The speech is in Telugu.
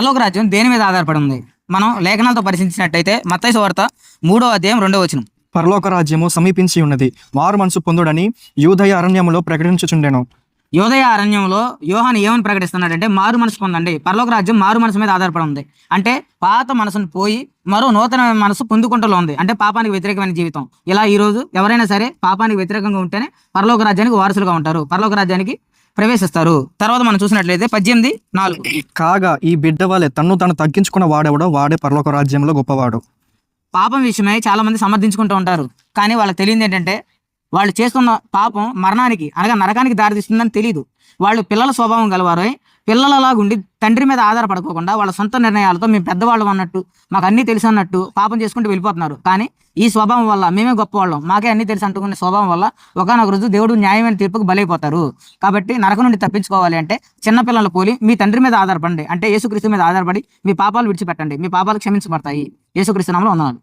పరలోక రాజ్యం దేని మీద ఆధారపడి ఉంది? మనం లేఖనాలతో పరిశీలించినట్టయితే మత్తయి వార్త మూడో అధ్యాయం రెండో వచనం. పరలోక రాజ్యము సమీపించి ఉన్నది. మారు మనసు పొందుడని యూదయ అరణ్యములో ప్రకటించుచుండెను. యోదయ అరణ్యంలో యోహాన్ ఏమని ప్రకటిస్తున్నాడంటే మారు మనసు పొందండి. పరలోక రాజ్యం మారు మనసు మీద ఆధారపడి ఉంది. అంటే పాత మనసును పోయి మరో నూతన మనసు పొందుకుంటూ ఉంది. అంటే పాపానికి వ్యతిరేకమైన జీవితం. ఇలా ఈ రోజు ఎవరైనా సరే పాపానికి వ్యతిరేకంగా ఉంటేనే పరలోక రాజ్యానికి వారసులుగా ఉంటారు. పరలోక రాజ్యానికి ప్రవేశిస్తారు. తర్వాత మనం చూసినట్లయితే పద్దెనిమిది నాలుగు. కాగా ఈ బిడ్డ వలె తన్ను తను తగ్గించుకున్న వాడెవడో వాడే పరలోక రాజ్యంలో గొప్పవాడు. పాపం విషయమై చాలా మంది సమర్థించుకుంటూ ఉంటారు. కానీ వాళ్ళకి తెలియదు ఏంటంటే వాళ్ళు చేస్తున్న పాపం మరణానికి అనగా నరకానికి దారితీస్తుందని తెలియదు వాళ్ళు పిల్లల స్వభావం గలవారు పిల్లలలాగుండి తండ్రి మీద ఆధారపడుకోకుండా వాళ్ళ సొంత నిర్ణయాలతో మేము పెద్దవాళ్ళం అన్నట్టు మాకు అన్నీ తెలుసు అన్నట్టు పాపం చేసుకుంటూ వెళ్ళిపోతున్నారు. కానీ ఈ స్వభావం వల్ల మేమే గొప్పవాళ్ళం. మాకే అన్నీ తెలుసు అంటుకునే స్వభావం వల్ల ఒకనొక రోజు దేవుడు న్యాయమైన తీర్పుకు బలైపోతారు. కాబట్టి నరకం నుండి తప్పించుకోవాలి అంటే చిన్నపిల్లల పోలి మీ తండ్రి మీద ఆధారపడండి. అంటే యేసుక్రీస్తు మీద ఆధారపడి మీ పాపాలు విడిచిపెట్టండి. మీ పాపాలు క్షమించబడతాయి. యేసుక్రీస్తు నామలో ఉన్నాను